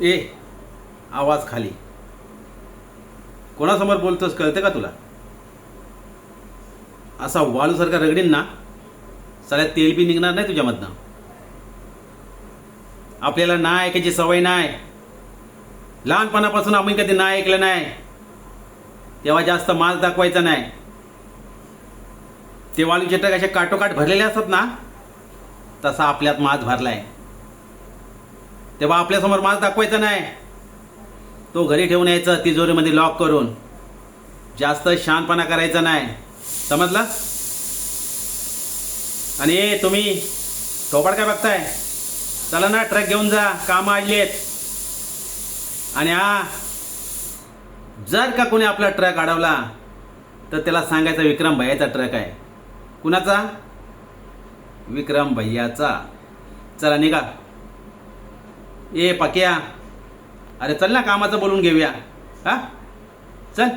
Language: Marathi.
ए आवाज खाली. कोणासमोर बोलतोस कळते का तुला? असा वाळूसारखा रगडीन ना साऱ्या तेल बी निघणार नाही तुझ्यामधनं. आपल्याला ना ऐकायची सवय नाही. लहानपणापासून आम्ही कधी ना ऐकलं नाही. तेव्हा जास्त माल दाखवायचा नाही. ते वाळूचे ट्रक असे काटोकाट भरलेले असतात ना तसा आपल्यात माज भरलाय. तेव्हा आपल्यासमोर माल दाखवायचा नाही. तो घरी ठेवून यायचा तिजोरीमध्ये लॉक करून. जास्त शानपणा करायचा नाही. समजला? आणि ए तुम्ही थोपाड काय बघताय? चला ना ट्रक घेऊन जा. कामं आहेत. आणि हा जर का कोणी आपला ट्रक अडवला तर त्याला सांगायचा विक्रम भैयाचा ट्रक आहे. कुणाचा? विक्रम भैयाचा. चला निघा. ए पक्या. अरे चल ना कामाचं बोलून घेऊया. हा? चल.